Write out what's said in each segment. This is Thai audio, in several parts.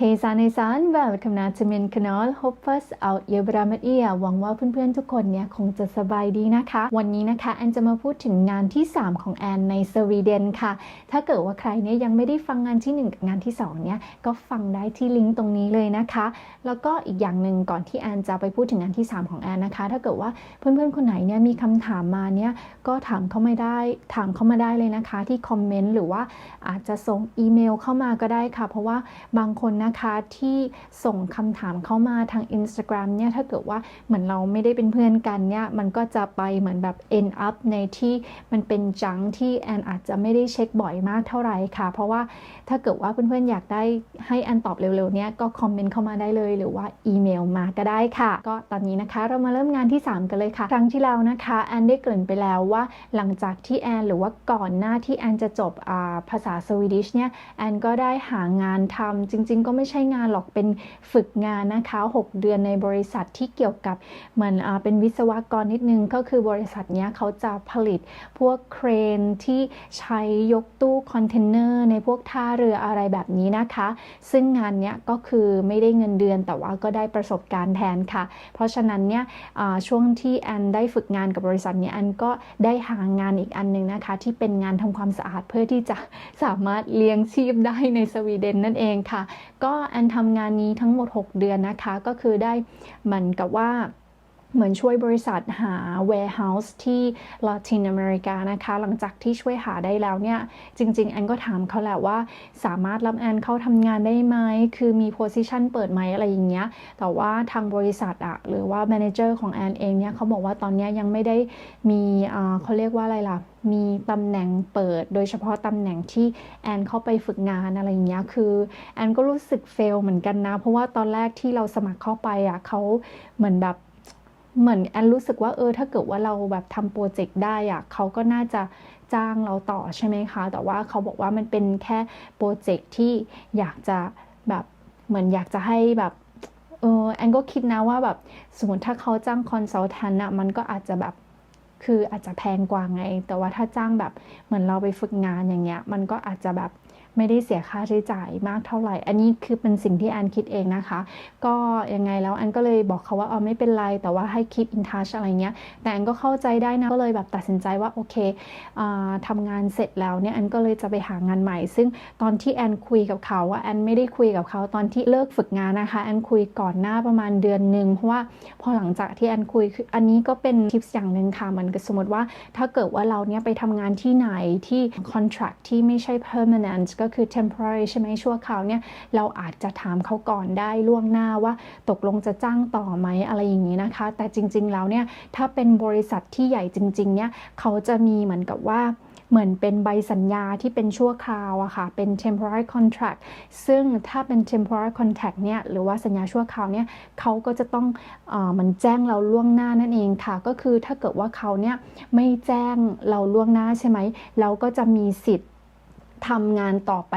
Hej Sanesan välkomna till min kanal hoppas allt är bra med er หวังว่าเพื่อนๆทุกคนเนี่ยคงจะสบายดีนะคะ วันนี้นะคะแอนจะมาพูดถึงงานที่ 3 ของแอนในสวีเดนค่ะ ถ้าเกิดว่าใครเนี่ยยังไม่ได้ฟังงานที่ 1 กับงานที่ 2 เนี่ยก็ฟังได้ที่ลิงก์ตรงนี้เลยนะคะ แล้วก็อีกอย่างหนึ่งก่อนที่แอนจะไปพูดถึงงานที่ 3 ของแอนนะคะ ถ้าเกิดว่าเพื่อนๆคนไหนเนี่ยมีคำถามมาเนี่ยก็ถามเข้ามาได้ถามเข้ามาได้เลยนะคะ ที่คอมเมนต์หรือว่าอาจจะส่งอีเมลเข้ามาก็ได้ค่ะ เพราะว่าบางคนนะคะที่ส่งคำถามเข้ามาทาง Instagram เนี่ยถ้าเกิดว่าเหมือนเราไม่ได้เป็นเพื่อนกันเนี่ยมันก็จะไปเหมือนแบบ end up ในที่มันเป็นจังที่แอนอาจจะไม่ได้เช็คบ่อยมากเท่าไหร่ค่ะ เพราะว่าถ้าเกิดว่าเพื่อนๆอยากได้ให้แอนตอบเร็วๆเนี่ยก็คอมเมนต์เข้ามาได้เลย หรือว่าอีเมลมาก็ได้ค่ะ ก็ตอนนี้นะคะเรามาเริ่มงานที่ 3 กันเลยค่ะ ครั้งที่แล้วนะคะแอนได้เกริ่นไปแล้วว่าหลังจากที่แอนหรือว่าก่อนหน้าที่แอนจะจบภาษาสวีดิชเนี่ยแอนก็ได้หางานทำจริง ๆ ก็ไม่ใช่งานหรอกเป็นฝึกงานนะคะ 6 เดือนในบริษัทที่เกี่ยวกับเหมือนอเป็นวิศวกรนิดนึงก็คือบริษัทนี้เขาจะผลิตพวกเครนที่ใช้ยกตู้คอนเทนเนอร์ในพวกท่าเรืออะไรแบบนี้นะคะ ซึ่งงานเนี้ยก็คือไม่ได้เงินเดือนแต่ว่าก็ได้ประสบการณ์แทนค่ะ เพราะฉะนั้นเนี่ยช่วงที่แอนได้ฝึกงานกับบริษัทเนี้ยแอนก็ได้หางานอีกอันหนึงนะคะ ที่เป็นงานทำความสะอาดเพื่อที่จะสามารถเลี้ยงชีพได้ในสวีเดนนั่นเองค่ะ ก็แอนทำงานนี้ทั้งหมด 6 เดือนนะคะ ก็คือได้เหมือนกับว่า เหมือนช่วยบริษัทหา warehouse ที่ลาตินอเมริกานะคะ หลังจากที่ช่วยหาได้แล้วเนี่ย จริง ๆ แอนก็ถามเขาแหละว่าสามารถรับแอนเข้าทำงานได้ไหม คือมี position เปิดไหมอะไรอย่างเงี้ย แต่ว่าทางบริษัทอะหรือว่า manager ของแอนเองเนี่ยเขาบอกว่าตอนนี้ยังไม่ได้มีเขาเรียกว่าอะไรล่ะมีตำแหน่งเปิด โดยเฉพาะตำแหน่งที่แอนเข้าไปฝึกงานอะไรอย่างเงี้ย คือแอนก็รู้สึกเฟลเหมือนกันนะ เพราะว่าตอนแรกที่เราสมัครเข้าไปอะเขาเหมือนแบบ เหมือนแอนรู้สึกว่าเออถ้าเกิดว่าเราแบบทำโปรเจกต์ได้อะเขาก็น่าจะจ้างเราต่อใช่ไหมคะ แต่ว่าเขาบอกว่ามันเป็นแค่โปรเจกต์ที่อยากจะแบบเหมือนอยากจะให้แบบเออแอนก็คิดนะว่าแบบสมมติถ้าเขาจ้างคอนซัลแทนอะมันก็อาจจะแบบคืออาจจะแพงกว่าไง แต่ว่าถ้าจ้างแบบเหมือนเราไปฝึกงานอย่างเงี้ย มันก็อาจจะแบบ ไม่ได้เสียค่าใช้จ่ายมากเท่าไหร่ อันนี้คือเป็นสิ่งที่แอนคิดเองนะคะ ก็ยังไงแล้วแอนก็เลยบอกเขาว่าเออไม่เป็นไร แต่ว่าให้ keep in touch อะไรเงี้ย แต่แอนก็เข้าใจได้นะ ก็เลยแบบตัดสินใจว่าโอเคอ่าทำงานเสร็จแล้วเนี่ยแอนก็เลยจะไปหางานใหม่ ซึ่งตอนที่แอนคุยกับเขาว่าแอนไม่ได้คุยกับเขาตอนที่เลิกฝึกงานนะคะ แอนคุยก่อนหน้าประมาณเดือนหนึ่งเพราะว่าพอหลังจากที่แอนคุยคืออันนี้ก็เป็นทิปอย่างหนึ่งค่ะ มันก็สมมติว่าถ้าเกิดว่าเราเนี่ยไปทำงานที่ไหนที่ contract ที่ไม่ใช่ permanent ก็คือ temporary ใช่ไหมชั่วคราวเนี่ยเราอาจจะถามเขาก่อนได้ล่วงหน้าว่าตกลงจะจ้างต่อไหมอะไรอย่างนี้นะคะ แต่จริง ๆ แล้วเนี่ยถ้าเป็นบริษัทที่ใหญ่จริง ๆ เนี่ยเขาจะมีเหมือนกับว่าเหมือนเป็นใบสัญญาที่เป็นชั่วคราวอะค่ะ เป็น temporary contract ซึ่งถ้าเป็น temporary contract เนี่ย หรือว่าสัญญาชั่วคราวเนี่ยเขาก็จะต้องเออมันแจ้งเราล่วงหน้านั่นเองค่ะ ก็คือถ้าเกิดว่าเขาเนี่ยไม่แจ้งเราล่วงหน้าใช่ไหม เราก็จะมีสิทธิ์ ทำงานต่อไป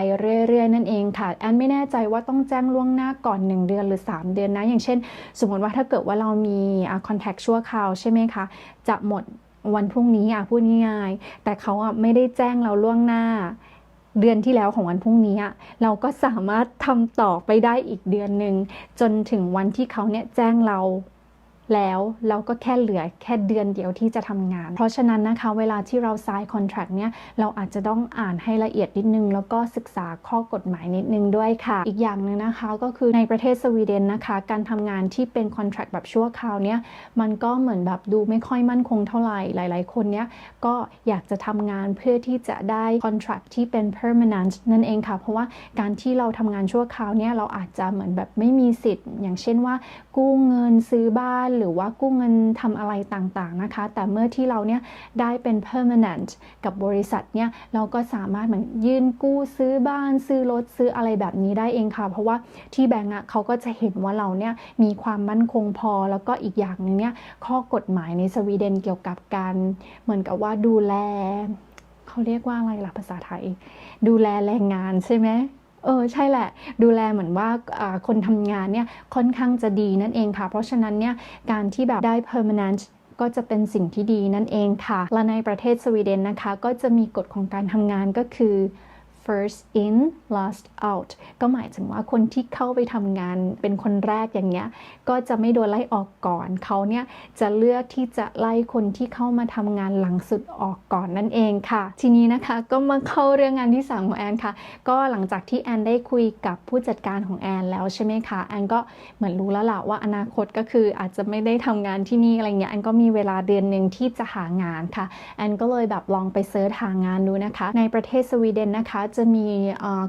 เรื่อยๆ นั่นเองค่ะแอนไม่แน่ใจว่าต้องแจ้งล่วงหน้าก่อน 1 เดือนหรือ 3 เดือนนะ อย่างเช่น สมมติว่าถ้าเกิดว่าเรามีคอนแทคชั่วคราวใช่ไหมคะ จะหมดวันพรุ่งนี้อะพูดง่ายๆ แต่เขาอะไม่ได้แจ้งเราล่วงหน้าเดือนที่แล้วของวันพรุ่งนี้ เราก็สามารถทำต่อไปได้อีกเดือนหนึ่งจนถึงวันที่เขาเนี่ยแจ้งเรา แล้วเราก็แค่เหลือแค่เดือนเดียวที่จะทำงาน เพราะฉะนั้นนะคะ เวลาที่เรา sign contract เนี่ยเราอาจจะต้องอ่านให้ละเอียดนิดนึง แล้วก็ศึกษาข้อกฎหมายนิดนึงด้วยค่ะ อีกอย่างหนึ่งนะคะก็คือในประเทศสวีเดนนะคะ การทำงานที่เป็น contract แบบชั่วคราวเนี่ยมันก็เหมือนแบบดูไม่ค่อยมั่นคงเท่าไหร่หลาย ๆ คนเนี่ยก็อยากจะทำงานเพื่อที่จะได้ contract ที่เป็น permanent นั่นเองค่ะ เพราะว่าการที่เราทำงานชั่วคราวเนี่ยเราอาจจะเหมือนแบบไม่มีสิทธิ์ อย่างเช่นว่า กู้เงินซื้อบ้านหรือว่ากู้เงินทำอะไรต่างๆนะคะ แต่เมื่อที่เราเนี่ยได้เป็น permanent กับบริษัทเนี่ยเราก็สามารถเหมือนยื่นกู้ซื้อบ้านซื้อรถซื้ออะไรแบบนี้ได้เองค่ะ เพราะว่าที่แบงก์อะเขาก็จะเห็นว่าเราเนี่ยมีความมั่นคงพอ แล้วก็อีกอย่างหนึงเนี่ยข้อกฎหมายในสวีเดนเกี่ยวกับการเหมือนกับว่าดูแลเขาเรียกว่าอะไรล่ะภาษาไทย ดูแลแรงงานใช่ไหม เออใช่แหละ ดูแลเหมือนว่าคนทำงานเนี่ยค่อนข้างจะดีนั่นเองค่ะ เพราะฉะนั้นเนี่ยการที่แบบได้ permanent ก็จะเป็นสิ่งที่ดีนั่นเองค่ะ และในประเทศสวีเดนนะคะ ก็จะมีกฎของการทำงานก็คือ first in last out ก็หมายถึงว่าคนที่เข้าไปทำงานเป็นคนแรกอย่างเงี้ย ก็จะไม่โดนไล่ออกก่อน เขาเนี่ยจะเลือกที่จะไล่คนที่เข้ามาทำงานหลังสุดออกก่อนนั่นเองค่ะ ทีนี้นะคะก็มาเข้าเรื่องงานที่สามของแอนค่ะ ก็หลังจากที่แอนได้คุยกับผู้จัดการของแอนแล้วใช่ไหมคะ แอนก็เหมือนรู้แล้วล่ะว่าอนาคตก็คืออาจจะไม่ได้ทำงานที่นี่อะไรเงี้ย แอนก็มีเวลาเดือนหนึ่งที่จะหางานค่ะ แอนก็เลยแบบลองไปเซิร์ชหางานดูนะคะ ในประเทศสวีเดนนะคะจะมี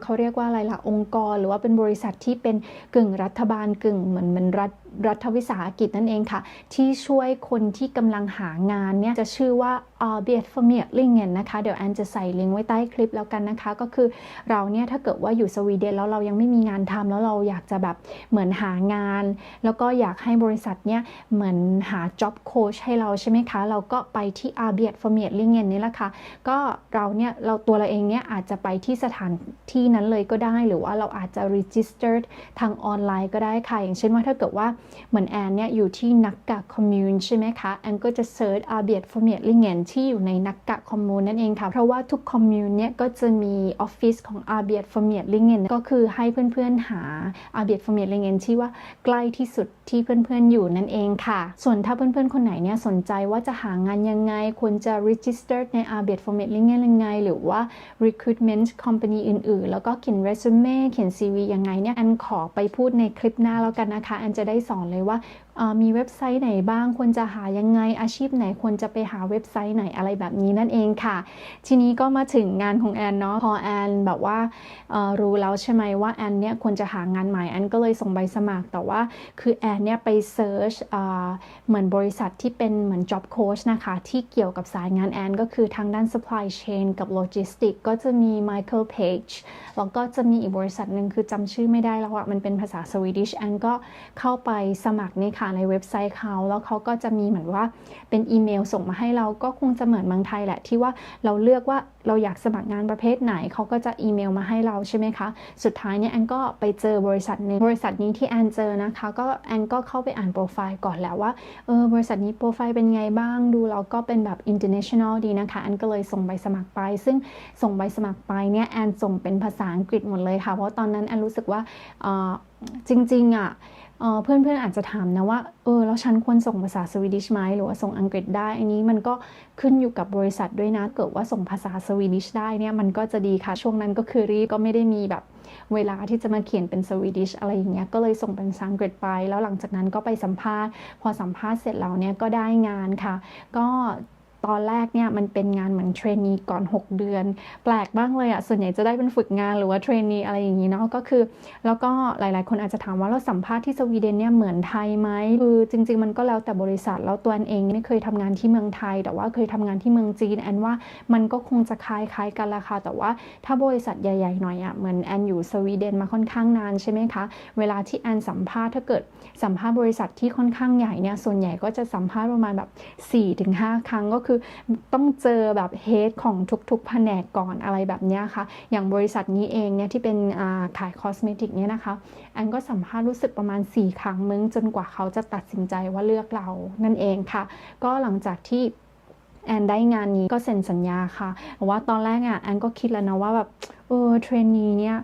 เขาเรียกว่าอะไรล่ะองค์กร หรือว่าเป็นบริษัทที่เป็นกึ่งรัฐบาลกึ่งเหมือนเหมือนรัฐ รัฐวิสาหกิจนั่นเองค่ะ ที่ช่วยคนที่กำลังหางานเนี่ย จะชื่อว่า a r b e t f o r m i l i n g e n นะคะ เดี๋ยวแอนจะใส่ลิงก์ไว้ใต้คลิปแล้วกันนะคะ ก็คือเราเนี่ย ถ้าเกิดว่าอยู่สวีเดนแล้วเรายังไม่มีงานทำแล้วเราอยากจะแบบเหมือนหางาน แล้วก็อยากให้บริษัทเนี่ย เหมือนหา job coach ให้เราใช่ไหมคะ เราก็ไปที่ a r b e t f o r m i l i n g e n นี่แหละค่ะ ก็เราเนี่ยเราตัวเราเองเนี่ยอาจจะไปที่สถานที่นั้นเลยก็ได้ หรือว่าเราอาจจะ register ทางออนไลน์ก็ได้ค่ะ อย่างเช่นว่าถ้าเกิดว่าเหมือนแอนเนี่ยอยู่ที่นักกะคอมมูนใช่ไหมคะ แอนก็จะ search a r b e t f o r m i l i n g e n ที่อยู่ในนักกะคอมมูนนั่นเองค่ะ เพราะว่าทุกคอมมูนเนี่ยก็จะมีออฟฟิศของ a r b e t f o r m i l i n g e n ก็คือให้เพื่อนๆหา a r b e t f o r m i l i n g e n ที่ว่าใกล้ที่สุดที่เพื่อนๆอยู่นั่นเองค่ะ ส่วนถ้าเพื่อนๆคนไหนเนี่ยสนใจว่าจะหางานยังไงควรจะ register ใน a r b e t f o r m i l i n g e n ยังไง หรือว่า recruitment company อื่นๆ แล้วก็เขียน resume เขียน CV ยังไงเนี่ยแอนขอไปพูดในคลิปหน้าแล้วกันนะคะแอนจะได้สอนเลยว่ามีเว็บไซต์ไหนบ้างควรจะหายังไงอาชีพไหนควรจะไปหาเว็บไซต์ไหนอะไรแบบนี้นั่นเองค่ะ ทีนี้ก็มาถึงงานของแอนเนาะพอแอนแบบว่ารู้แล้วใช่ไหมว่าแอนเนี่ยควรจะหางานใหม่แอนก็เลยส่งใบสมัครแต่ว่าคือแอนเนี่ยไปเซิร์ชเหมือนบริษัทที่เป็นเหมือน job coach นะคะ ที่เกี่ยวกับสายงานแอนก็คือทางด้าน supply chain กับ logistics ก็จะมี Michael Page แล้วก็จะมีอีกบริษัทหนึ่งคือจำชื่อไม่ได้แล้วอะมันเป็นภาษาสวีดิชแอนก็เข้าไปสมัครนี่ค่ะในเว็บไซต์เขาแล้วเขาก็จะมีเหมือนว่าเป็นอีเมลส่งมาให้เราก็คงจะเหมือนเมืองไทยแหละที่ว่าเราเลือกว่าเราอยากสมัครงานประเภทไหนเขาก็จะอีเมลมาให้เราใช่ไหมคะ สุดท้ายเนี่ยแอนก็ไปเจอบริษัทหนึงบริษัทนี้ที่แอนเจอนะคะก็แอนก็เข้าไปอ่านโปรไฟล์ก่อนแล้วว่าเออบริษัทนี้โปรไฟล์เป็นไงบ้างดูเราก็เป็นแบบ international ดีนะคะแอนก็เลยส่งใบสมัครไป ซึ่งส่งใบสมัครไปเนี่ยแอนส่งเป็นภาษาอังกฤษหมดเลยค่ะ เพราะตอนนั้นแอนรู้สึกว่าออจริงๆอะ เพื่อนเพื่อนๆอาจจะถามนะว่าเออแล้วฉันควรส่งภาษาสวีดิชไหมหรือว่าส่งอังกฤษได้ อันนี้มันก็ขึ้นอยู่กับบริษัทด้วยนะ เกิดว่าส่งภาษาสวีดิชได้เนี่ยมันก็จะดีค่ะ ช่วงนั้นก็คือรีบก็ไม่ได้มีแบบเวลาที่จะมาเขียนเป็นสวีดิชอะไรอย่างเงี้ยก็เลยส่งเป็นภาษาอังกฤษไป แล้วหลังจากนั้นก็ไปสัมภาษณ์ พอสัมภาษณ์เสร็จแล้วเนี่ยก็ได้งานค่ะ ก็ ตอนแรกเนี่ยมันเป็นงานเหมือนเทรนนีก่อน 6 เดือน แปลกบ้างเลยอะส่วนใหญ่จะได้เป็นฝึกงานหรือว่าเทรนนีอะไรอย่างนี้เนาะก็คือ แล้วก็หลายๆ คนอาจจะถามว่าเราสัมภาษณ์ที่สวีเดนเนี่ยเหมือนไทยไหมคือจริง ๆ มันก็แล้วแต่บริษัทแล้วตัวเองไม่เคยทำงานที่เมืองไทย แต่ว่าเคยทำงานที่เมืองจีนแอนว่ามันก็คงจะคล้ายๆกันละค่ะแต่ว่าถ้าบริษัทใหญ่ๆหน่อยอะเหมือนแอนอยู่สวีเดนมาค่อนข้างนานใช่ไหมคะเวลาที่แอนสัมภาษณ์ถ้าเกิดสัมภาษณ์บริษัทที่ค่อนข้างใหญ่เนี่ยส่วนใหญ่ก็จะสัมภาษณ์ประมาณแบบ4-5 ครั้งก็คือต้องเจอแบบเฮดของทุกๆแผนกก่อนอะไรแบบนี้ค่ะ อย่างบริษัทนี้เองเนี่ยที่เป็นขายคอสเมติกเนี่ยนะคะ แอนก็สัมภาษณ์รู้สึกประมาณ 4 ครั้งมึงจนกว่าเขาจะตัดสินใจว่าเลือกเรานั่นเองค่ะ ก็หลังจากที่แอนได้งานนี้ก็เซ็นสัญญาค่ะว่าตอนแรกอะแอนก็คิดแล้วนะว่าแบบเออเทรนนีเนี่ย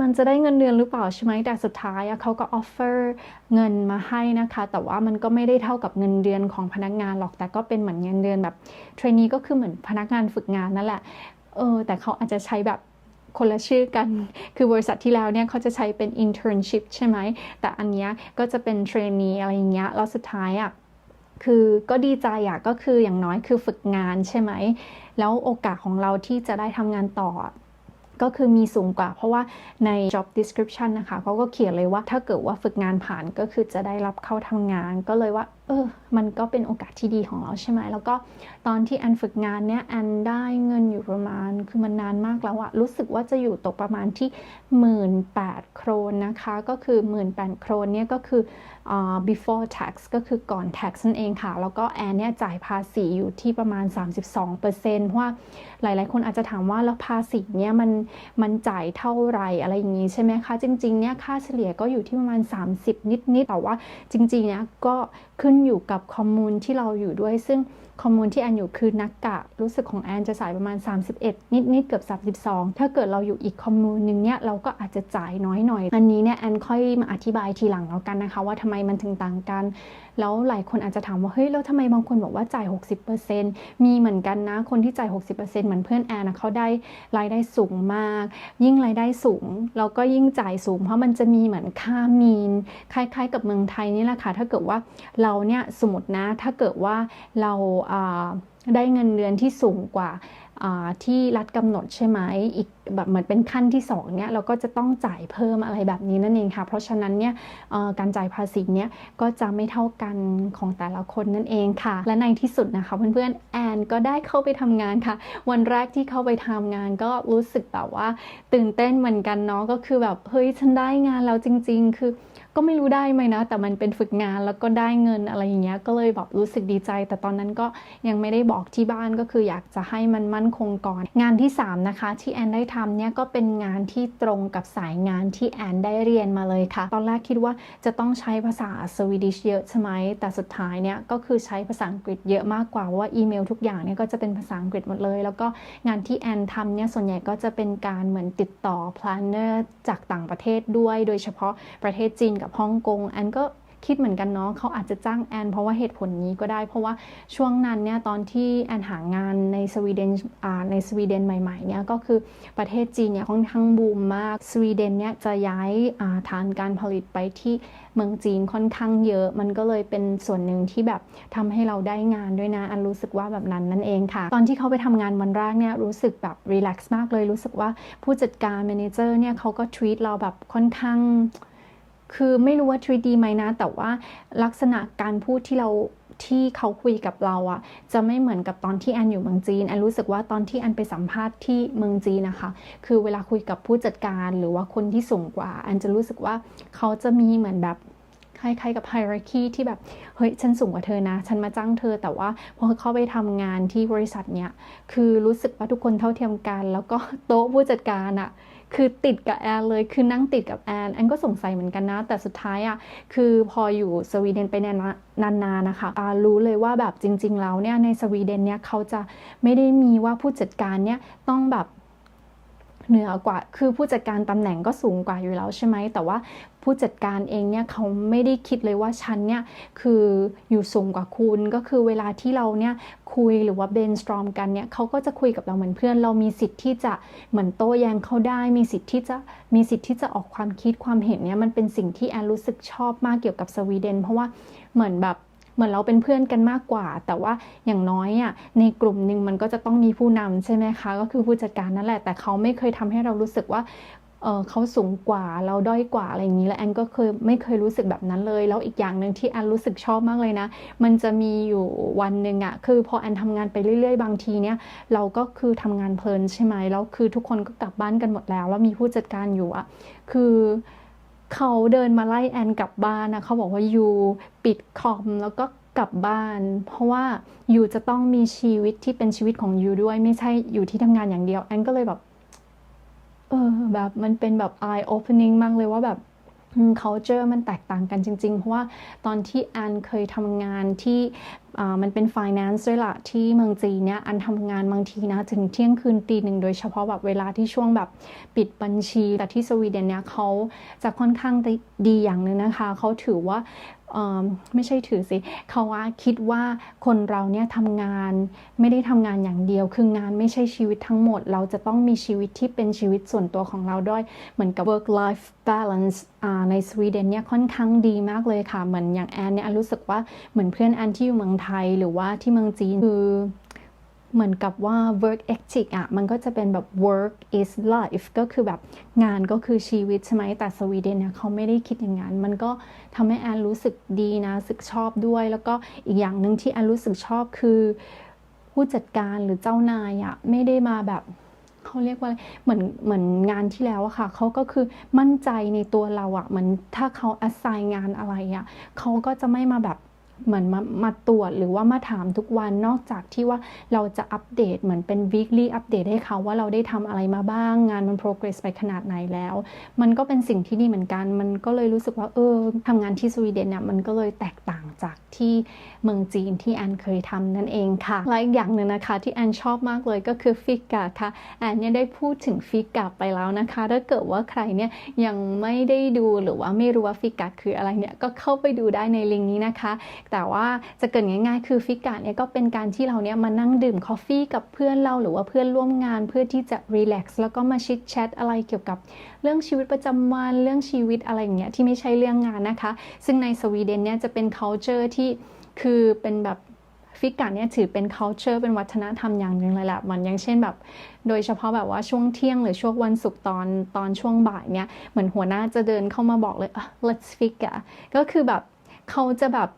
มันจะได้เงินเดือนหรือเปล่าใช่ไหมแต่สุดท้ายเขาก็ออฟเฟอร์เงินมาให้นะคะ แต่ว่ามันก็ไม่ได้เท่ากับเงินเดือนของพนักงานหรอกแต่ก็เป็นเหมือนเงินเดือนแบบเทรนนีก็คือเหมือนพนักงานฝึกงานนั่นแหละเออแต่เขาอาจจะใช้แบบคนละชื่อกัน คือบริษัทที่แล้วเนี่ยเขาจะใช้เป็น internship ใช่ไหม แต่อันเนี้ยก็จะเป็นเทรนนีอะไรอย่างเงี้ย แล้วสุดท้ายอะ คือก็ดีใจอะก็คืออย่างน้อยคือฝึกงานใช่ไหม แล้วโอกาสของเราที่จะได้ทำงานต่อ ก็คือมีสูงกว่า เพราะว่าใน job description นะคะเขาก็เขียนเลยว่าถ้าเกิดว่าฝึกงานผ่านก็คือจะได้รับเข้าทำงานก็เลยว่า เออ มันก็เป็นโอกาสที่ดีของเราใช่ไหม แล้วก็ตอนที่แอนฝึกงานเนี่ยแอนได้เงินอยู่ประมาณ คือมันนานมากแล้วอะรู้สึกว่าจะอยู่ตกประมาณที่หมื่นแปดโครนนะคะ ก็คือหมื่นแปดโครนเนี่ยก็คือ uh, before tax ก็คือก่อน tax นั่นเองค่ะ แล้วก็แอนเนี่ยจ่ายภาษีอยู่ที่ประมาณ 32%เพราะว่าหลายๆ คนอาจจะถามว่าแล้วภาษีเนี่ยมันมันจ่ายเท่าไหร่อะไรอย่างนี้ใช่ไหมคะ จริงๆเนี่ยค่าเฉลี่ยก็อยู่ที่ประมาณ 30 นิดๆแต่ว่าจริงๆเนี่ยก็ขึ้นอยู่กับคอมมูนที่เราอยู่ด้วย ซึ่ง คอมมูนที่แอนอยู่คือนักกะ รู้สึกของแอนจะจ่ายประมาณ 31 นิดๆเกือบ 32 ถ้าเกิดเราอยู่อีกคอมมูนหนึ่งเนี่ยเราก็อาจจะจ่ายน้อยหน่อย อันนี้เนี่ยแอนค่อยมาอธิบายทีหลังแล้วกันนะคะ ว่าทำไมมันถึงต่างกัน แล้วหลายคนอาจจะถามว่าเฮ้ยแล้วทำไมบางคนบอกว่าจ่าย 60%มีเหมือนกันนะคนที่จ่าย 60%เหมือนเพื่อนแอนนะเขาได้รายได้สูงมาก ยิ่งรายได้สูงเราก็ยิ่งจ่ายสูง เพราะมันจะมีเหมือนค่ามีนคล้าย ๆ กับเมืองไทยนี่แหละค่ะถ้าเกิดว่าเราเนี่ยสมมตินะถ้าเกิดว่าเราได้เงินเดือนที่สูงกว่าที่รัฐกำหนดใช่ไหมอีก แบบเหมือนเป็นขั้นที่สองเนี่ยเราก็จะต้องจ่ายเพิ่มอะไรแบบนี้นั่นเองค่ะ เพราะฉะนั้นเนี่ยการจ่ายภาษีเนี่ยก็จะไม่เท่ากันของแต่ละคนนั่นเองค่ะ และในที่สุดนะคะเพื่อนๆแอนก็ได้เข้าไปทำงานค่ะ วันแรกที่เข้าไปทำงานก็รู้สึกแบบว่า ตื่นเต้นเหมือนกันเนาะก็คือแบบเฮ้ยฉันได้งานแล้วจริง ๆ คือก็ไม่รู้ได้ไหมนะ แต่มันเป็นฝึกงานแล้วก็ได้เงินอะไรอย่างเงี้ยก็เลยแบบรู้สึกดีใจ แต่ตอนนั้นก็ยังไม่ได้บอกที่บ้านก็คืออยากจะให้มันมั่นคงก่อน งานที่ 3 นะคะ ที่แอนได้ทำเนี่ยก็เป็นงานที่ตรงกับสายงานที่แอนได้เรียนมาเลยค่ะ ตอนแรกคิดว่าจะต้องใช้ภาษาสวีดิชเยอะใช่ไหมแต่สุดท้ายเนี่ยก็คือใช้ภาษาอังกฤษเยอะมากกว่าว่าอีเมลทุกอย่างเนี่ยก็จะเป็นภาษาอังกฤษหมดเลย แล้วก็งานที่แอนทำเนี่ยส่วนใหญ่ก็จะเป็นการเหมือนติดต่อพลานเนอร์จากต่างประเทศด้วย โดยเฉพาะประเทศจีนกับฮ่องกงแอนก็ คิดเหมือนกันเนาะเขาอาจจะจ้างแอนเพราะว่าเหตุผลนี้ก็ได้ เพราะว่าช่วงนั้นเนี่ยตอนที่แอนหางานในสวีเดนอ่าในสวีเดนใหม่ๆเนี่ยก็คือประเทศจีนเนี่ยค่อนข้างบูมมากสวีเดนเนี่ยจะย้ายอ่าฐานการผลิตไปที่เมืองจีนค่อนข้างเยอะ มันก็เลยเป็นส่วนหนึ่งที่แบบทำให้เราได้งานด้วยนะอันรู้สึกว่าแบบนั้นนั่นเองค่ะ ตอนที่เขาไปทำงานวันแรกเนี่ยรู้สึกแบบรีแลกซ์มากเลยรู้สึกว่าผู้จัดการแมเนเจอร์เนี่ยเขาก็ทวีตเราแบบค่อนข้าง คือไม่รู้ว่า 3D ไหมนะ แต่ว่าลักษณะการพูดที่เราที่เขาคุยกับเราอะจะไม่เหมือนกับตอนที่แอนอยู่เมืองจีนแอนรู้สึกว่าตอนที่แอนไปสัมภาษณ์ที่เมืองจีนนะคะ คือเวลาคุยกับผู้จัดการหรือว่าคนที่สูงกว่าแอนจะรู้สึกว่าเขาจะมีเหมือนแบบคล้ายๆกับ hierarchy ที่แบบ เฮ้ย ฉันสูงกว่าเธอนะ ฉันมาจ้างเธอ แต่ว่าพอเข้าไปทำงานที่บริษัทเนี้ย คือรู้สึกว่าทุกคนเท่าเทียมกัน แล้วก็โต๊ะผู้จัดการอะ คือติดกับแอนเลยคือนั่งติดกับแอนแอนก็สงสัยเหมือนกันนะ แต่สุดท้ายอะคือพออยู่สวีเดนไปนานๆนะคะอารู้เลยว่าแบบจริง ๆ แล้วเนี่ยในสวีเดนเนี่ยเขาจะไม่ได้มีว่าผู้จัดการเนี่ยต้องแบบ เหนือกว่า คือผู้จัดการตำแหน่งก็สูงกว่าอยู่แล้วใช่ไหม แต่ว่าผู้จัดการเองเนี่ยเขาไม่ได้คิดเลยว่าฉันเนี่ยคืออยู่สูงกว่าคุณ ก็คือเวลาที่เราเนี่ยคุยหรือว่า brainstorm กันเนี่ยเขาก็จะคุยกับเราเหมือนเพื่อน เรามีสิทธิ์ที่จะเหมือนโต้แย้งเขาได้ มีสิทธิ์ที่จะมีสิทธิ์ที่จะออกความคิดความเห็นเนี่ยมันเป็นสิ่งที่แอนรู้สึกชอบมากเกี่ยวกับสวีเดน เพราะว่าเหมือนแบบ เหมือนเราเป็นเพื่อนกันมากกว่า แต่ว่าอย่างน้อยอะในกลุ่มหนึ่งมันก็จะต้องมีผู้นำใช่ไหมคะ ก็คือผู้จัดการนั่นแหละ แต่เขาไม่เคยทำให้เรารู้สึกว่าเเขาสูงกว่าเราด้อยกว่าอะไรอย่างนี้และแอนก็เคยไม่เคยรู้สึกแบบนั้นเลย แล้วอีกอย่างหนึ่งที่แอนรู้สึกชอบมากเลยนะ มันจะมีอยู่วันหนึ่งอะคือพอแอนทำงานไปเรื่อยๆ บางทีเนี่ย เราก็คือทำงานเพลินใช่ไหมแล้วคือทุกคนก็กลับบ้านกันหมดแล้ว แล้วมีผู้จัดการอยู่อะคือ เขาเดินมาไล่แอนกลับบ้านนะเขาบอกว่ายูปิดคอมแล้วก็กลับบ้าน เพราะว่ายูจะต้องมีชีวิตที่เป็นชีวิตของยูด้วยไม่ใช่อยู่ที่ทำงานอย่างเดียวแอนก็เลยแบบเออแบบมันเป็นแบบ eye opening มากเลยว่าแบบ culture มันแตกต่างกันจริง ๆ เพราะว่าตอนที่แอนเคยทำงานที่มันเป็น finance ด้วยละที่เมืองจีนเนี่ยอันทำงานบางทีนะ ถึงเที่ยงคืนตีหนึ่งโดยเฉพาะแบบเวลาที่ช่วงแบบปิดบัญชี แต่ที่สวีเดนเนี่ยเขาจะค่อนข้างดีอย่างหนึ่งนะคะ เขาถือว่าไม่ใช่ถือสิเขาว่าคิดว่าคนเราเนี่ยทำงานไม่ได้ทำงานอย่างเดียว คืองานไม่ใช่ชีวิตทั้งหมด เราจะต้องมีชีวิตที่เป็นชีวิตส่วนตัวของเราด้วย เหมือนกับ work life balance ในสวีเดนเนี่ยค่อนข้างดีมากเลยค่ะ เหมือนอย่างแอนเนี่ยรู้สึกว่าเหมือนเพื่อนแอนที่อยู่เมืองไทยหรือว่าที่เมืองจีนคือเหมือนกับว่า work ethic อะ มันก็จะเป็นแบบ work is life ก็คือแบบงานก็คือชีวิตใช่ไหมแต่สวีเดนเนี่ยเขาไม่ได้คิดอย่างนั้น มันก็ทำให้แอนรู้สึกดีนะรู้สึกชอบด้วย แล้วก็อีกอย่างหนึ่งที่แอนรู้สึกชอบคือ ผู้จัดการหรือเจ้านายอะ ไม่ได้มาแบบเขาเรียกว่าเหมือนเหมือนงานที่แล้วอะค่ะเขาก็คือมั่นใจในตัวเราอะเหมือนถ้าเขา assign งานอะไรอะเขาก็จะไม่มาแบบ เหมือนมามาตรวจหรือว่ามาถามทุกวันนอกจากที่ว่าเราจะอัปเดตเหมือนเป็น weekly อัปเดตให้เขาว่าเราได้ทำอะไรมาบ้างงานมัน progress ไปขนาดไหนแล้ว มันก็เป็นสิ่งที่ดีเหมือนกัน มันก็เลยรู้สึกว่าเออทำงานที่สวีเดนเนี่ยมันก็เลยแตกต่างจากที่เมืองจีนที่แอนเคยทำนั่นเองค่ะและอีกอย่างหนึ่งนะคะที่แอนชอบมากเลยก็คือฟิกะค่ะแอนเนี่ยได้พูดถึงฟิกะไปแล้วนะคะถ้าเกิดว่าใครเนี่ยยังไม่ได้ดูหรือว่าไม่รู้ว่าฟิกะคืออะไรเนี่ยก็เข้าไปดูได้ในลิงก์นี้นะคะแต่ว่าจะเกิดง่ายๆ คือฟิกะเนี่ยก็เป็นการที่เราเนี่ยมานั่งดื่มกาแฟกับเพื่อนเราหรือว่าเพื่อนร่วมงานเพื่อที่จะรีแลกซ์แล้วก็มาชิดแชทอะไรเกี่ยวกับเรื่องชีวิตประจำวันเรื่องชีวิตอะไรอย่างเงี้ยที่ไม่ใช่เรื่องงานนะคะ ซึ่งในสวีเดนเนี่ยจะเป็น culture ที่คือเป็นแบบฟิกะเนี่ยถือเป็น culture เป็นวัฒนธรรมอย่างหนึ่งเลยแหละมันอย่างเช่นแบบ โดยเฉพาะแบบว่าช่วงเที่ยงหรือช่วงวันศุกร์ตอนตอนช่วงบ่ายเนี่ยเหมือนหัวหน้าจะเดินเข้ามาบอกเลย let's figure ก็คือแบบเขาจะแบบ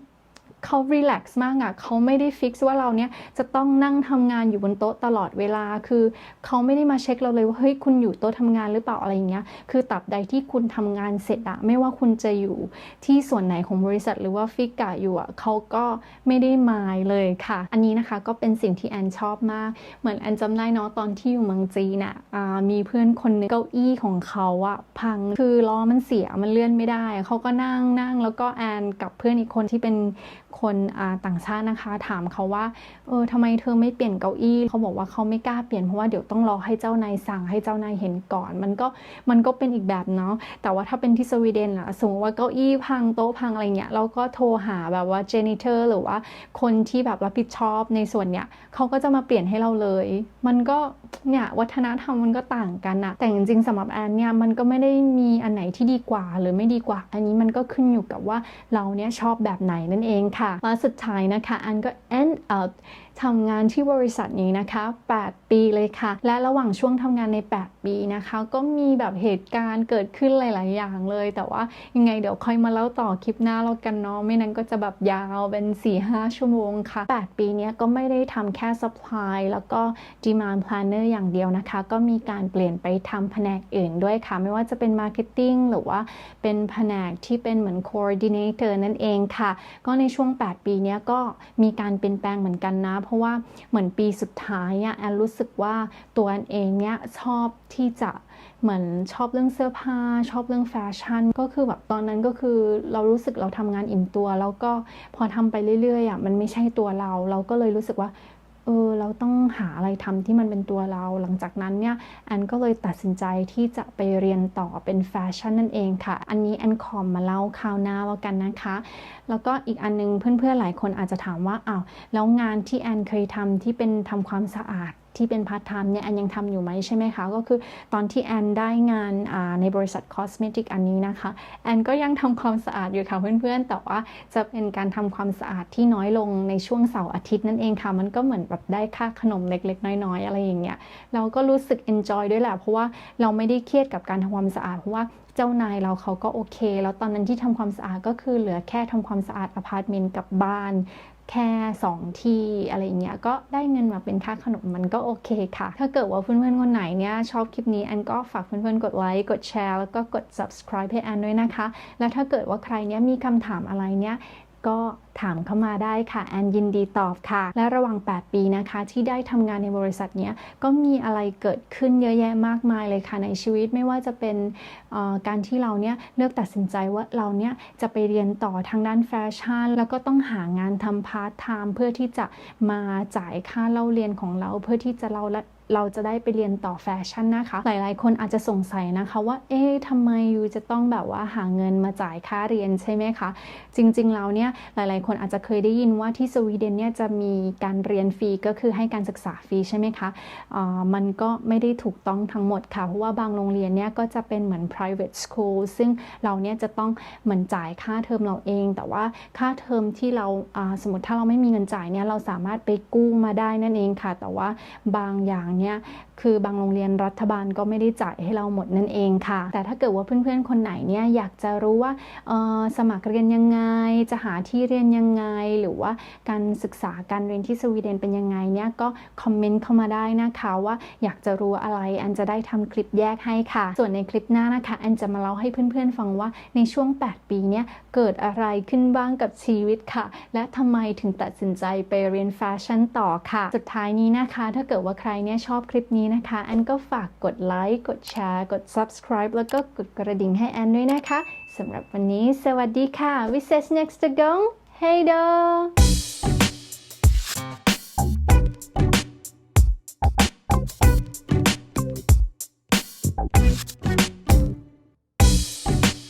เขารีแลกซ์มากอะเขาไม่ได้ฟิกซ์ว่าเราเนี่ยจะต้องนั่งทำงานอยู่บนโต๊ะตลอดเวลา คือเขาไม่ได้มาเช็คเราเลยว่าเฮ้ยคุณอยู่โต๊ะทำงานหรือเปล่าอะไรอย่างเงี้ย คือตับใดที่คุณทำงานเสร็จอะไม่ว่าคุณจะอยู่ที่ส่วนไหนของบริษัทหรือว่าฟิกกะอยู่อะเขาก็ไม่ได้มายเลยค่ะ อันนี้นะคะก็เป็นสิ่งที่แอนชอบมาก เหมือนแอนจำได้เนาะตอนที่อยู่เมืองจีนอะอ่ามีเพื่อนคนนึงเก้าอี้ของเขาอะพัง คือล้อมันเสียมันเลื่อนไม่ได้ เขาก็นั่งนั่งแล้วก็แอนกับเพื่อนอีกคนที่เป็นคนต่างชาตินะคะ ถามเขาว่าเออทำไมเธอไม่เปลี่ยนเก้าอี้เขาบอกว่าเขาไม่กล้าเปลี่ยนเพราะว่าเดี๋ยวต้องรอให้เจ้านายสั่งให้เจ้านายเห็นก่อน มันก็มันก็เป็นอีกแบบเนาะแต่ว่าถ้าเป็นที่สวีเดนอะสมมติว่าเก้าอี้พังโต๊ะพังอะไรเงี้ยเราก็โทรหาแบบว่าเจนิเตอร์หรือว่าคนที่แบบรับผิดชอบในส่วนเนี้ยเขาก็จะมาเปลี่ยนให้เราเลย มันก็เนี่ยวัฒนธรรมมันก็ต่างกันอะแต่จริงๆสำหรับแอนเนี่ยมันก็ไม่ได้มีอันไหนที่ดีกว่าหรือไม่ดีกว่า อันนี้มันก็ขึ้นอยู่กับว่าเราเนี่ยชอบแบบไหนนั่นเองค่ะค่ะสุดท้ายนะคะ อันก็ end up ทำงานที่บริษัทนี้นะคะ 8 ปีเลยค่ะ และระหว่างช่วงทำงานใน 8 ปีนะคะ ก็มีแบบเหตุการณ์เกิดขึ้นหลาย ๆ อย่างเลย แต่ว่ายังไงเดี๋ยวค่อยมาเล่าต่อคลิปหน้าแล้วกันเนาะไม่นั้นก็จะแบบยาวเป็น 4-5 ชั่วโมงค่ะ 8 ปีเนี้ยก็ไม่ได้ทำแค่ supply แล้วก็ demand planner อย่างเดียวนะคะ ก็มีการเปลี่ยนไปทำแผนกอื่นด้วยค่ะ ไม่ว่าจะเป็น marketing หรือว่าเป็นแผนกที่เป็นเหมือน coordinator นั่นเองค่ะ ก็ในช่วง 8 ปีเนี้ยก็มีการเปลี่ยนแปลงเหมือนกันนะเพราะว่าเหมือนปีสุดท้ายอะแอนรู้สึกว่าตัวแอนเองเนี้ยชอบที่จะเหมือนชอบเรื่องเสื้อผ้า ชอบเรื่องแฟชั่น ก็คือแบบตอนนั้นก็คือเรารู้สึกเราทำงานอิ่มตัว แล้วก็พอทำไปเรื่อยๆอะมันไม่ใช่ตัวเรา เราก็เลยรู้สึกว่า ออเราต้องหาอะไรทำที่มันเป็นตัวเรา หลังจากนั้นเนี่ยแอนก็เลยตัดสินใจที่จะไปเรียนต่อเป็นแฟชั่นนั่นเองค่ะ อันนี้แอนคอมมาเล่าคราวหน้าแล้วกันนะคะ แล้วก็อีกอันนึงเพื่อนๆหลายคนอาจจะถามว่าอ้าวแล้วงานที่แอนเคยทำที่เป็นทำความสะอาด ที่เป็นพาร์ทไทม์เนี่ยแอนยังทำอยู่ไหมใช่ไหมคะ ก็คือตอนที่แอนได้งานในบริษัทคอสเมติกอันนี้นะคะ แอนก็ยังทำความสะอาดอยู่ค่ะเพื่อนๆ แต่ว่าจะเป็นการทำความสะอาดที่น้อยลงในช่วงเสาร์อาทิตย์นั่นเองค่ะ มันก็เหมือนแบบได้ค่าขนมเล็กๆ น้อยๆ อะไรอย่างเงี้ย เราก็รู้สึก enjoy ด้วยแหละ เพราะว่าเราไม่ได้เครียดกับการทำความสะอาดเพราะว่าเจ้านายเราเขาก็โอเค แล้วตอนนั้นที่ทำความสะอาดก็คือเหลือแค่ทำความสะอาดอพาร์ตเมนต์กับบ้าน แค่ 2 ที่อะไรเงี้ยก็ได้เงินมาเป็นค่าขนมมันก็โอเคค่ะ ถ้าเกิดว่าเพื่อนๆคนไหนเนี่ยชอบคลิปนี้แอนก็ฝากเพื่อนๆกดไลค์กดแชร์แล้วก็กด subscribe ให้แอนด้วยนะคะ แล้วถ้าเกิดว่าใครเนี่ยมีคำถามอะไรเนี่ย ก็ถามเข้ามาได้ค่ะ แอนยินดีตอบค่ะ และระหว่าง 8 ปีนะคะ ที่ได้ทำงานในบริษัทนี้ก็มีอะไรเกิดขึ้นเยอะแยะมากมายเลยค่ะในชีวิตไม่ว่าจะเป็นการที่เราเนี่ยเลือกตัดสินใจว่าเราเนี่ยจะไปเรียนต่อทางด้านแฟชั่น แล้วก็ต้องหางานทำพาร์ทไทม์เพื่อที่จะมาจ่ายค่าเล่าเรียนของเราเพื่อที่จะเรา เราจะได้ไปเรียนต่อแฟชั่นนะคะ หลายๆ คนอาจจะสงสัยนะคะว่า เอ๊ะทำไมยูจะต้องแบบว่าหาเงินมาจ่ายค่าเรียนใช่ไหมคะ จริงๆ แล้วเนี่ยหลายๆ คนอาจจะเคยได้ยินว่าที่สวีเดนเนี่ยจะมีการเรียนฟรีก็คือให้การศึกษาฟรีใช่ไหมคะะมันก็ไม่ได้ถูกต้องทั้งหมดค่ะ เพราะว่าบางโรงเรียนเนี่ยก็จะเป็นเหมือน private school ซึ่งเราเนี่ยจะต้องเหมือนจ่ายค่าเทอมเราเอง แต่ว่าค่าเทอมที่เราสมมติถ้าเราไม่มีเงินจ่ายเนี่ยเราสามารถไปกู้มาได้นั่นเองค่ะ แต่ว่าบางอย่างเนี่ย คือบางโรงเรียนรัฐบาลก็ไม่ได้จ่ายให้เราหมดนั่นเองค่ะ แต่ถ้าเกิดว่าเพื่อนๆคนไหนเนี่ยอยากจะรู้ว่าสมัครเรียนยังไง จะหาที่เรียนยังไง หรือว่าการศึกษาการเรียนที่สวีเดนเป็นยังไงเนี่ยก็คอมเมนต์เข้ามาได้นะคะว่าอยากจะรู้อะไรอันจะได้ทำคลิปแยกให้ค่ะ ส่วนในคลิปหน้านะคะอันจะมาเล่าให้เพื่อนๆฟังว่าในช่วง 8 ปีเนี่ยเกิดอะไรขึ้นบ้างกับชีวิตค่ะ และทำไมถึงตัดสินใจไปเรียนแฟชั่นต่อค่ะ สุดท้ายนี้นะคะ ถ้าเกิดว่าใครเนี่ยชอบคลิปนี้นะคะ แอนก็ฝากกดไลค์ กดแชร์ กด subscribe แล้วก็กดกระดิ่งให้แอนด้วยนะคะ สำหรับวันนี้ สวัสดีค่ะ we see next again Hej då!